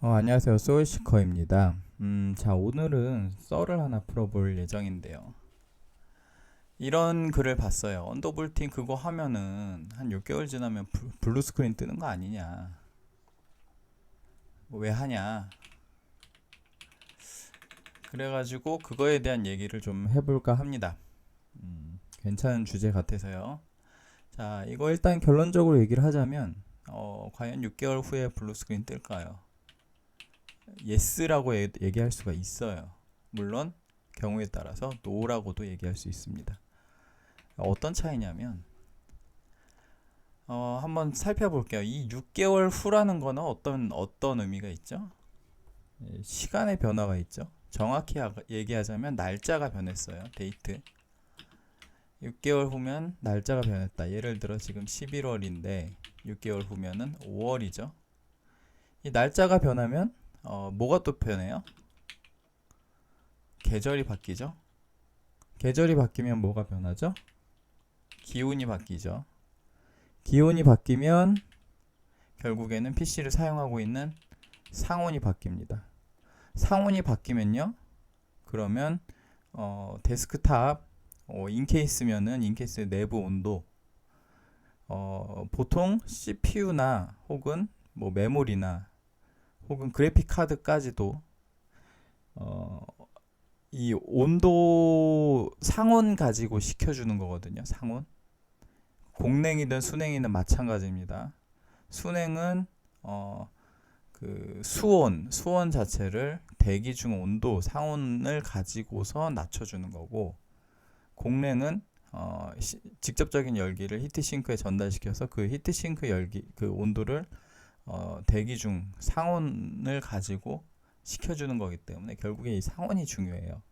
어, 안녕하세요. 소울시커입니다. 음, 자, 오늘은 썰을 하나 풀어볼 예정인데요. 이런 글을 봤어요. 언더볼팅 그거 하면은 한 6개월 지나면 블- 블루 스크린 뜨는 거 아니냐. 뭐왜 하냐. 그래가지고 그거에 대한 얘기를 좀 해볼까 합니다. 음, 괜찮은 주제 같아서요. 자, 이거 일단 결론적으로 얘기를 하자면, 어, 과연 6개월 후에 블루 스크린 뜰까요? 예스라고 예- 얘기할 수가 있어요. 물론 경우에 따라서 노라고도 얘기할 수 있습니다. 어떤 차이냐면 어, 한번 살펴볼게요. 이 6개월 후라는 거는 어떤 어떤 의미가 있죠? 예, 시간의 변화가 있죠. 정확히 하- 얘기하자면 날짜가 변했어요. 데이트. 6개월 후면 날짜가 변했다. 예를 들어 지금 11월인데 6개월 후면은 5월이죠. 이 날짜가 변하면 어, 뭐가 또 변해요? 계절이 바뀌죠. 계절이 바뀌면 뭐가 변하죠? 기온이 바뀌죠. 기온이 바뀌면 결국에는 PC를 사용하고 있는 상온이 바뀝니다. 상온이 바뀌면요. 그러면 어, 데스크탑 어, 인케이스면은 인케이스 내부 온도 어, 보통 CPU나 혹은 뭐 메모리나 혹은 그래픽 카드까지도 어, 이 온도 상온 가지고 시켜주는 거거든요. 상온. 공냉이든 순냉이든 마찬가지입니다. 순냉은 어, 그 수온, 수온 자체를 대기 중 온도, 상온을 가지고서 낮춰주는 거고, 공냉은 어, 시- 직접적인 열기를 히트싱크에 전달시켜서 그 히트싱크 열기, 그 온도를 어, 대기 중 상온을 가지고 시켜주는 거기 때문에 결국에 이 상온이 중요해요.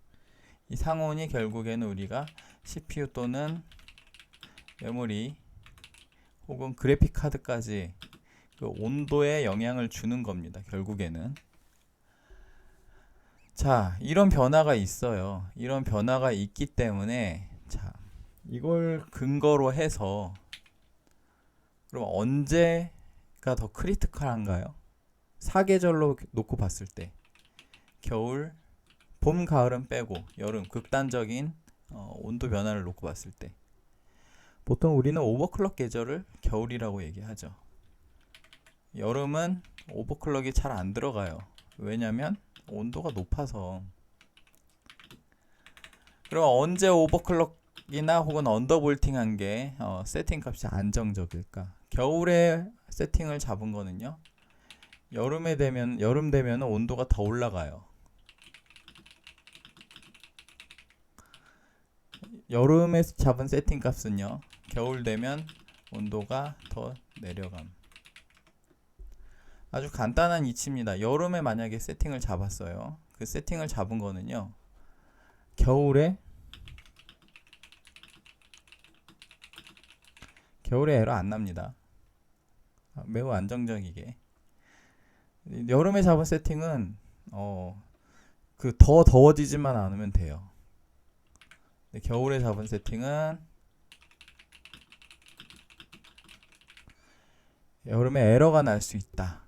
이 상온이 결국에는 우리가 CPU 또는 메모리 혹은 그래픽 카드까지 그 온도에 영향을 주는 겁니다. 결국에는. 자, 이런 변화가 있어요. 이런 변화가 있기 때문에 자, 이걸 근거로 해서 그럼 언제 가 더 크리티컬한가요? 사계절로 놓고 봤을 때 겨울, 봄, 가을은 빼고 여름 극단적인 어, 온도 변화를 놓고 봤을 때 보통 우리는 오버클럭 계절을 겨울이라고 얘기하죠. 여름은 오버클럭이 잘 안 들어가요. 왜냐면 온도가 높아서. 그럼 언제 오버클럭이나 혹은 언더볼팅한 게 어, 세팅 값이 안정적일까? 겨울에 세팅을 잡은 거는요. 여름에 되면 여름 되면 온도가 더 올라가요. 여름에 잡은 세팅 값은요. 겨울 되면 온도가 더 내려감. 아주 간단한 이치입니다. 여름에 만약에 세팅을 잡았어요. 그 세팅을 잡은 거는요. 겨울에 겨울에 에러 안 납니다. 아, 매우 안정적이게. 여름에 잡은 세팅은 어 그 더 더워지지만 않으면 돼요. 겨울에 잡은 세팅은 여름에 에러가 날 수 있다.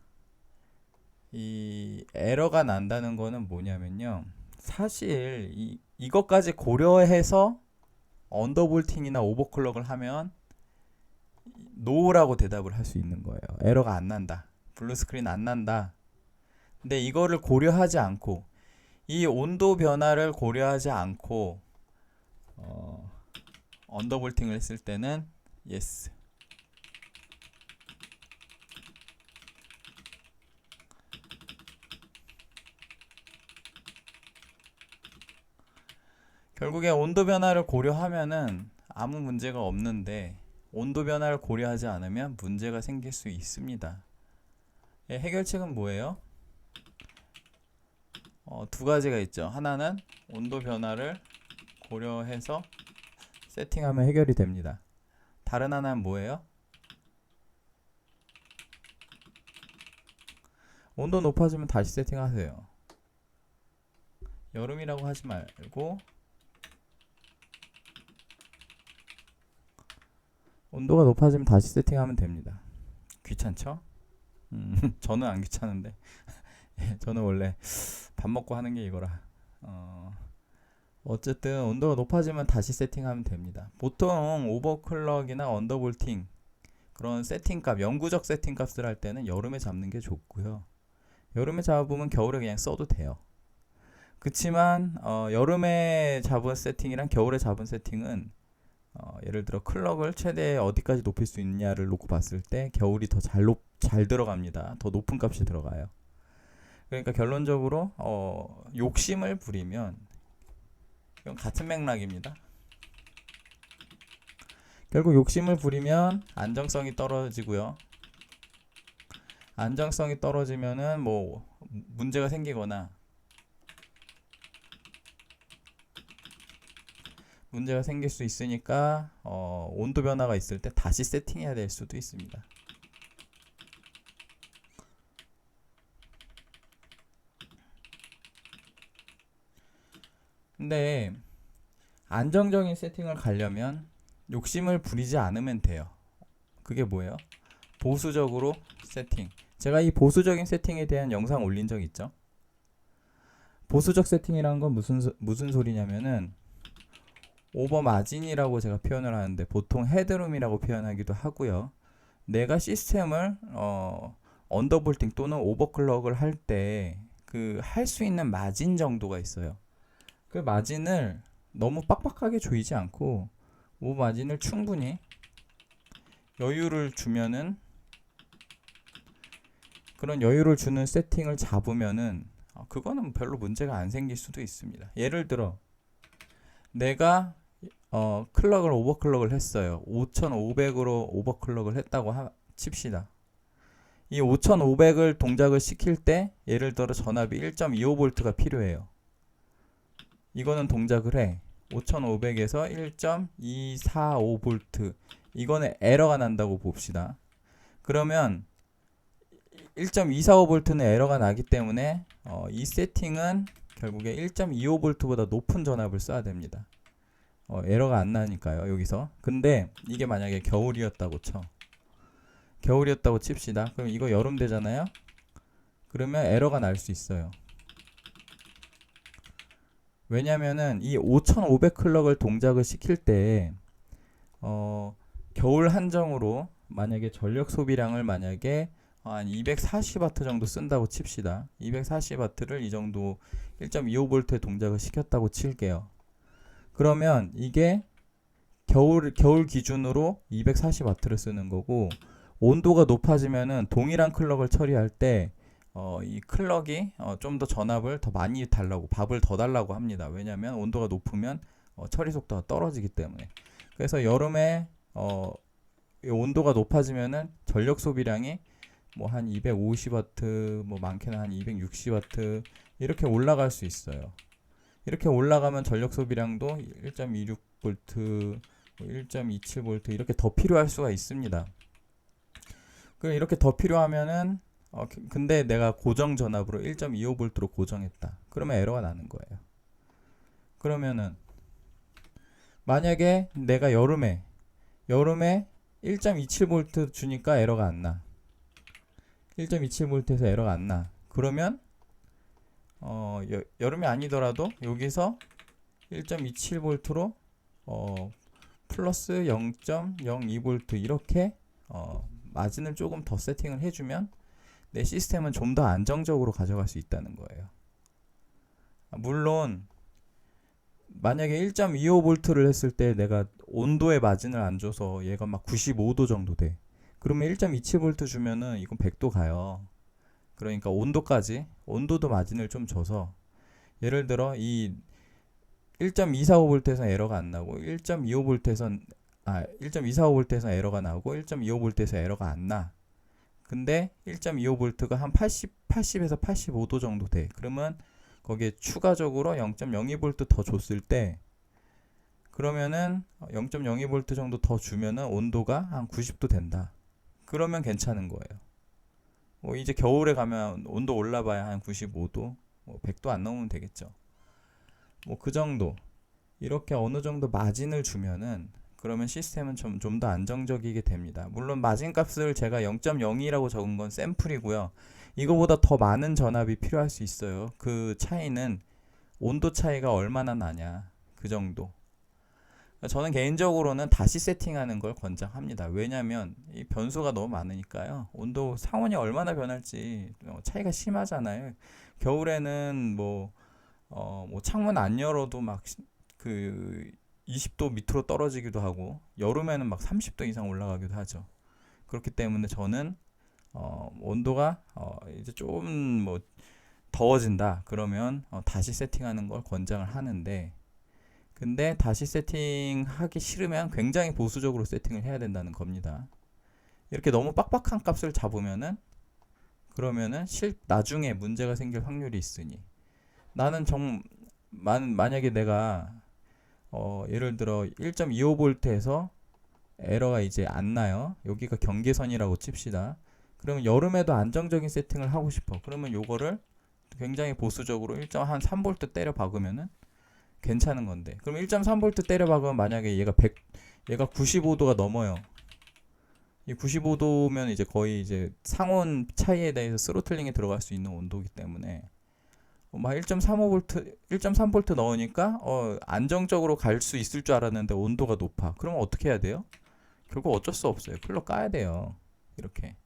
이 에러가 난다는 거는 뭐냐면요. 사실 이 이것까지 고려해서 언더볼팅이나 오버클럭을 하면 노라고 대답을 할 수 있는 거예요. 에러가 안 난다. 블루 스크린 안 난다. 근데 이거를 고려하지 않고 이 온도 변화를 고려하지 않고 어, 언더볼팅을 했을 때는 yes. 결국에 온도 변화를 고려하면은 아무 문제가 없는데 온도 변화를 고려하지 않으면 문제가 생길 수 있습니다. 예, 해결책은 뭐예요? 어, 두 가지가 있죠. 하나는 온도 변화를 고려해서 세팅하면 해결이 됩니다. 다른 하나는 뭐예요? 온도 높아지면 다시 세팅하세요. 여름이라고 하지 말고 온도가 높아지면 다시 세팅하면 됩니다. 귀찮죠? 음, 저는 안 귀찮은데 저는 원래 밥 먹고 하는 게 이거라. 어, 어쨌든 온도가 높아지면 다시 세팅하면 됩니다. 보통 오버클럭이나 언더볼팅 그런 세팅값, 영구적 세팅값을 할 때는 여름에 잡는 게 좋고요. 여름에 잡으면 겨울에 그냥 써도 돼요. 그치만 어, 여름에 잡은 세팅이랑 겨울에 잡은 세팅은 어, 예를 들어 클럭을 최대 어디까지 높일 수 있냐를 놓고 봤을 때 겨울이 더잘 높, 잘 들어갑니다. 더 높은 값이 들어가요. 그러니까 결론적으로 어, 욕심을 부리면 이건 같은 맥락입니다. 결국 욕심을 부리면 안정성이 떨어지고요. 안정성이 떨어지면은 뭐 문제가 생기거나 문제가 생길 수 있으니까 어, 온도 변화가 있을 때 다시 세팅해야 될 수도 있습니다. 근데 안정적인 세팅을 가려면 욕심을 부리지 않으면 돼요. 그게 뭐예요? 보수적으로 세팅. 제가 이 보수적인 세팅에 대한 영상 올린 적 있죠? 보수적 세팅이라는 건 무슨 소, 무슨 소리냐면은 오버 마진이라고 제가 표현을 하는데 보통 헤드룸이라고 표현하기도 하고요. 내가 시스템을 어 언더볼팅 또는 오버클럭을 할 때 그 할 수 있는 마진 정도가 있어요. 그 마진을 너무 빡빡하게 조이지 않고 오 마진을 충분히 여유를 주면은 그런 여유를 주는 세팅을 잡으면은 어, 그거는 별로 문제가 안 생길 수도 있습니다. 예를 들어 내가 어, 클럭을 오버클럭을 했어요. 5500으로 오버클럭을 했다고 하, 칩시다. 이 5500을 동작을 시킬 때 예를 들어 전압이 1.25V가 필요해요. 이거는 동작을 해. 5500에서 1.245V 이거는 에러가 난다고 봅시다. 그러면 1.245V는 에러가 나기 때문에 어, 이 세팅은 결국에 1.25V보다 높은 전압을 써야 됩니다. 어, 에러가 안 나니까요 여기서. 근데 이게 만약에 겨울이었다고 쳐. 겨울이었다고 칩시다. 그럼 이거 여름 되잖아요. 그러면 에러가 날 수 있어요. 왜냐면은 이 5500 클럭을 동작을 시킬 때 어, 겨울 한정으로 만약에 전력 소비량을 만약에 한 240W 정도 쓴다고 칩시다. 240W를 이 정도 1.25V의 동작을 시켰다고 칠게요. 그러면 이게 겨울 겨울 기준으로 240W를 쓰는 거고 온도가 높아지면은 동일한 클럭을 처리할 때 어, 이 클럭이 어, 좀 더 전압을 더 많이 달라고 밥을 더 달라고 합니다. 왜냐하면 온도가 높으면 어, 처리 속도가 떨어지기 때문에. 그래서 여름에 어, 이 온도가 높아지면은 전력 소비량이 뭐 한 250W, 뭐 많게는 한 260W 이렇게 올라갈 수 있어요. 이렇게 올라가면 전력 소비량도 1.26V, 1.27V 이렇게 더 필요할 수가 있습니다. 그 이렇게 더 필요하면은 어, 근데 내가 고정 전압으로 1.25V로 고정했다. 그러면 에러가 나는 거예요. 그러면은 만약에 내가 여름에 여름에 1.27V 주니까 에러가 안 나. 1.27V에서 에러가 안 나. 그러면 어, 여, 여름이 아니더라도 여기서 1.27V로 어, 플러스 0.02V 이렇게 어, 마진을 조금 더 세팅을 해주면 내 시스템은 좀 더 안정적으로 가져갈 수 있다는 거예요. 물론 만약에 1.25V를 했을 때 내가 온도에 마진을 안 줘서 얘가 막 95도 정도 돼. 그러면 1.27V 주면은 이건 100도 가요. 그러니까 온도까지 온도도 마진을 좀 줘서 예를 들어 이 1.245V에서 에러가 안 나고 1.25V에서 아 1.245V에서 에러가 나고 1.25V에서 에러가 안 나. 근데 1.25V가 한 80, 80에서 85도 정도 돼. 그러면 거기에 추가적으로 0.02V 더 줬을 때 그러면은 0.02V 정도 더 주면은 온도가 한 90도 된다. 그러면 괜찮은 거예요. 뭐 이제 겨울에 가면 온도 올라봐야 한 95도, 뭐 100도 안 넘으면 되겠죠. 뭐 그 정도. 이렇게 어느 정도 마진을 주면은 그러면 시스템은 좀 좀 더 안정적이게 됩니다. 물론 마진 값을 제가 0.02라고 적은 건 샘플이고요. 이거보다 더 많은 전압이 필요할 수 있어요. 그 차이는 온도 차이가 얼마나 나냐. 그 정도. 저는 개인적으로는 다시 세팅하는 걸 권장합니다. 왜냐면 이 변수가 너무 많으니까요. 온도 상온이 얼마나 변할지 어, 차이가 심하잖아요. 겨울에는 뭐, 어, 뭐 창문 안 열어도 막 그 20도 밑으로 떨어지기도 하고 여름에는 막 30도 이상 올라가기도 하죠. 그렇기 때문에 저는 어, 온도가 어, 이제 좀뭐 더워진다 그러면 어, 다시 세팅하는 걸 권장을 하는데 근데 다시 세팅하기 싫으면 굉장히 보수적으로 세팅을 해야 된다는 겁니다. 이렇게 너무 빡빡한 값을 잡으면은 그러면은 실 나중에 문제가 생길 확률이 있으니 나는 정 만, 만약에 내가 어, 예를 들어 1.25V에서 에러가 이제 안 나요. 여기가 경계선이라고 칩시다. 그러면 여름에도 안정적인 세팅을 하고 싶어. 그러면 요거를 굉장히 보수적으로 1.3V 때려 박으면은 괜찮은 건데. 그럼 1.3V 때려 박으면 만약에 얘가 100 얘가 95도가 넘어요. 이 95도면 이제 거의 이제 상온 차이에 대해서 스로틀링에 들어갈 수 있는 온도이기 때문에 어, 막 1.35V, 1.3V 넣으니까 어, 안정적으로 갈 수 있을 줄 알았는데 온도가 높아. 그러면 어떻게 해야 돼요? 결국 어쩔 수 없어요. 클럭 까야 돼요. 이렇게.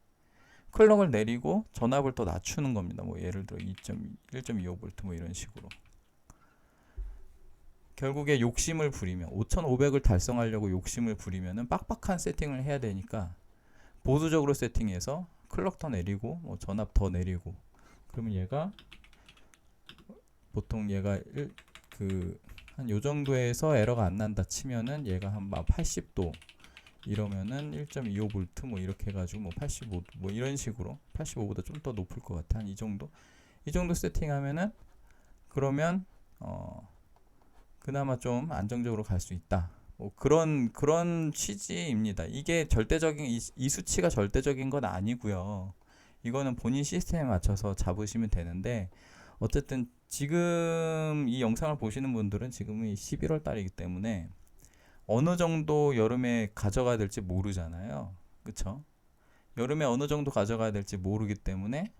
클럭을 내리고 전압을 더 낮추는 겁니다. 뭐 예를 들어 2.1.25V 뭐 이런 식으로. 결국에 욕심을 부리면 5,500을 달성하려고 욕심을 부리면은 빡빡한 세팅을 해야 되니까 보수적으로 세팅해서 클럭 더 내리고 뭐 전압 더 내리고. 그러면 얘가 보통 얘가 그 한 요 정도에서 에러가 안 난다 치면은 얘가 한막 80도 이러면은 1.25V 뭐 이렇게 해가지고 뭐 85, 뭐 이런 식으로 85보다 좀 더 높을 것 같아. 한 이 정도? 이 정도 세팅하면은 그러면 어 그나마 좀 안정적으로 갈 수 있다 뭐 그런 그런 취지입니다 이게 절대적인 이, 이 수치가 절대적인 건 아니고요 이거는 본인 시스템에 맞춰서 잡으시면 되는데 어쨌든 지금 이 영상을 보시는 분들은 지금이 11월 달이기 때문에 어느 정도 여름에 가져가야 될지 모르잖아요. 그쵸? 여름에 어느 정도 가져가야 될지 모르기 때문에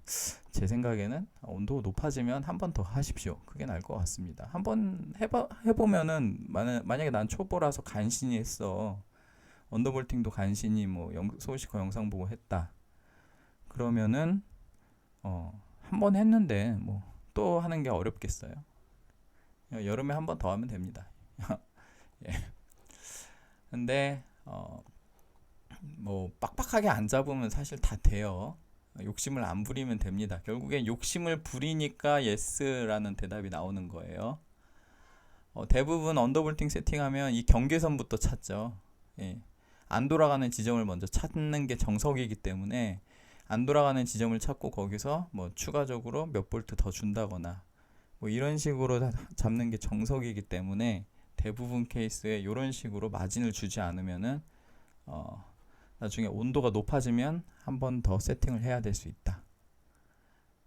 제 생각에는 온도가 높아지면 한 번 더 하십시오. 그게 나을 것 같습니다. 한 번 해보면은 만약, 만약에 난 초보라서 간신히 했어. 언더볼팅도 간신히 뭐 영, 소시코 영상 보고 했다. 그러면은 어, 한 번 했는데 뭐 또 하는 게 어렵겠어요. 여름에 한 번 더 하면 됩니다. 예. 근데 어, 뭐 빡빡하게 안 잡으면 사실 다 돼요. 욕심을 안 부리면 됩니다. 결국에 욕심을 부리니까 예스라는 대답이 나오는 거예요. 어, 대부분 언더볼팅 세팅하면 이 경계선부터 찾죠. 예. 안 돌아가는 지점을 먼저 찾는 게 정석이기 때문에 안 돌아가는 지점을 찾고 거기서 뭐 추가적으로 몇 볼트 더 준다거나 뭐 이런 식으로 잡는 게 정석이기 때문에 대부분 케이스에 이런 식으로 마진을 주지 않으면은 어, 나중에 온도가 높아지면 한 번 더 세팅을 해야 될 수 있다.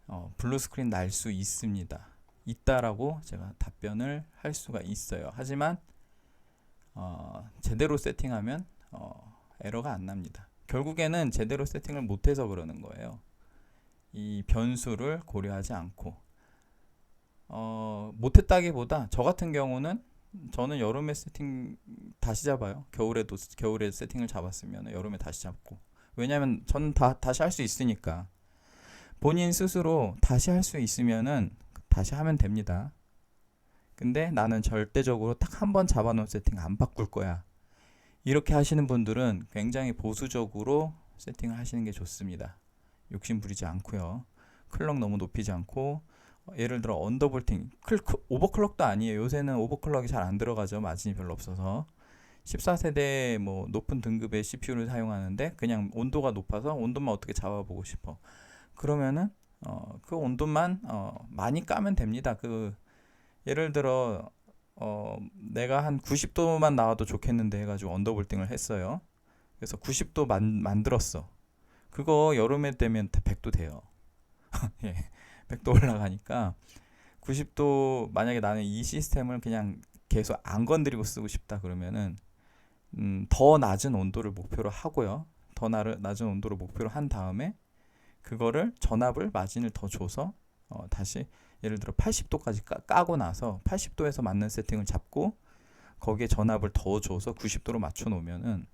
어, 블루 스크린 날 수 있습니다. 있다라고 제가 답변을 할 수가 있어요. 하지만 어, 제대로 세팅하면 어, 에러가 안 납니다. 결국에는 제대로 세팅을 못해서 그러는 거예요. 이 변수를 고려하지 않고 어, 못했다기보다 저 같은 경우는 저는 여름에 세팅 다시 잡아요. 겨울에도 겨울에 세팅을 잡았으면 여름에 다시 잡고 왜냐면 저는 다 다시 할 수 있으니까 본인 스스로 다시 할 수 있으면은 다시 하면 됩니다. 근데 나는 절대적으로 딱 한 번 잡아놓은 세팅 안 바꿀 거야. 이렇게 하시는 분들은 굉장히 보수적으로 세팅을 하시는 게 좋습니다. 욕심 부리지 않고요. 클럭 너무 높이지 않고 어, 예를 들어 언더볼팅, 클, 오버클럭도 아니에요. 요새는 오버클럭이 잘 안 들어가죠. 마진이 별로 없어서. 14세대 뭐 높은 등급의 CPU를 사용하는데 그냥 온도가 높아서 온도만 어떻게 잡아보고 싶어. 그러면은 어, 그 온도만 어, 많이 까면 됩니다. 그 예를 들어 어, 내가 한 90도만 나와도 좋겠는데 해가지고 언더볼팅을 했어요. 그래서 90도 만, 만들었어. 그거 여름에 되면 100도 돼요. 예. 100도 올라가니까 90도 만약에 나는 이 시스템을 그냥 계속 안 건드리고 쓰고 싶다 그러면은 음, 더 낮은 온도를 목표로 하고요. 더 나, 낮은 온도를 목표로 한 다음에 그거를 전압을 마진을 더 줘서 어, 다시 예를 들어 80도까지 까, 까고 나서 80도에서 맞는 세팅을 잡고 거기에 전압을 더 줘서 90도로 맞춰 놓으면은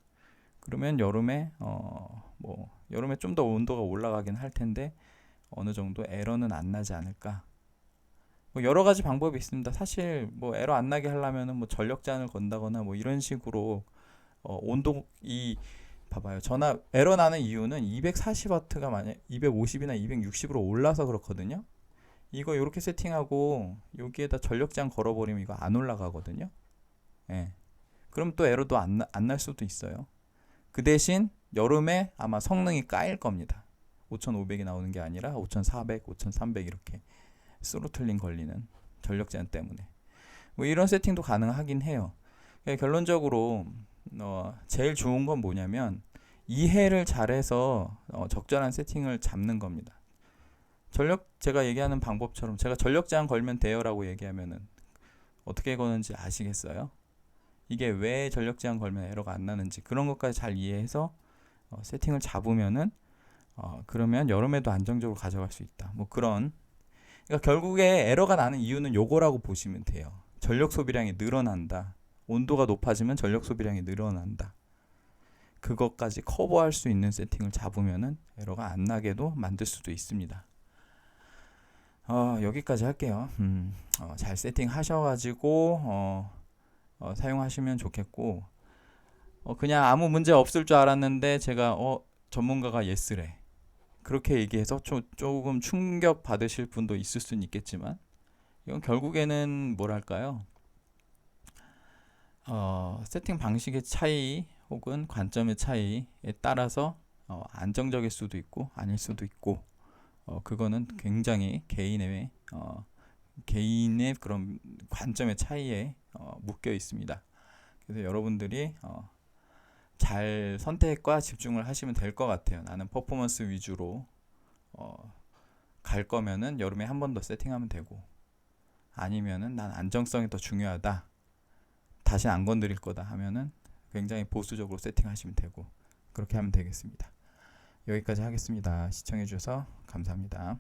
그러면 여름에 어 뭐 여름에 좀 더 온도가 올라가긴 할 텐데 어느 정도 에러는 안 나지 않을까. 뭐 여러 가지 방법이 있습니다. 사실 뭐 에러 안 나게 하려면은 뭐 전력 제한을 건다거나 뭐 이런 식으로 어 온도 이 봐봐요. 전압 에러 나는 이유는 240와트가 만약 250이나 260으로 올라서 그렇거든요. 이거 이렇게 세팅하고 여기에다 전력 제한 걸어버리면 이거 안 올라가거든요. 예. 그럼 또 에러도 안날 수도 있어요. 그 대신 여름에 아마 성능이 까일 겁니다. 5500이 나오는 게 아니라 5400, 5300 이렇게 스로틀링 걸리는 전력 제한 때문에 뭐 이런 세팅도 가능하긴 해요. 그러니까 결론적으로 어, 제일 좋은 건 뭐냐면 이해를 잘해서 어, 적절한 세팅을 잡는 겁니다. 전력 제가 얘기하는 방법처럼 제가 전력 제한 걸면 돼요라고 얘기하면은 어떻게 거는지 아시겠어요? 이게 왜 전력 제한 걸면 에러가 안 나는지 그런 것까지 잘 이해해서 어, 세팅을 잡으면은 어, 그러면 여름에도 안정적으로 가져갈 수 있다. 뭐 그런 그러니까 결국에 에러가 나는 이유는 요거라고 보시면 돼요. 전력 소비량이 늘어난다. 온도가 높아지면 전력 소비량이 늘어난다. 그것까지 커버할 수 있는 세팅을 잡으면은 에러가 안 나게도 만들 수도 있습니다. 어, 여기까지 할게요. 음, 어, 잘 세팅하셔가지고 어, 어, 사용하시면 좋겠고 어, 그냥 아무 문제 없을 줄 알았는데 제가 어, 전문가가 예스래 그렇게 얘기해서 조, 조금 충격 받으실 분도 있을 수는 있겠지만 이건 결국에는 뭐랄까요 어, 세팅 방식의 차이 혹은 관점의 차이에 따라서 어, 안정적일 수도 있고 아닐 수도 있고 어, 그거는 굉장히 개인의 어, 개인의 그런 관점의 차이에 어, 묶여 있습니다. 그래서 여러분들이 어, 잘 선택과 집중을 하시면 될 것 같아요. 나는 퍼포먼스 위주로 어, 갈 거면은 여름에 한 번 더 세팅하면 되고 아니면은 난 안정성이 더 중요하다. 다시 안 건드릴 거다 하면은 굉장히 보수적으로 세팅하시면 되고 그렇게 하면 되겠습니다. 여기까지 하겠습니다. 시청해 주셔서 감사합니다.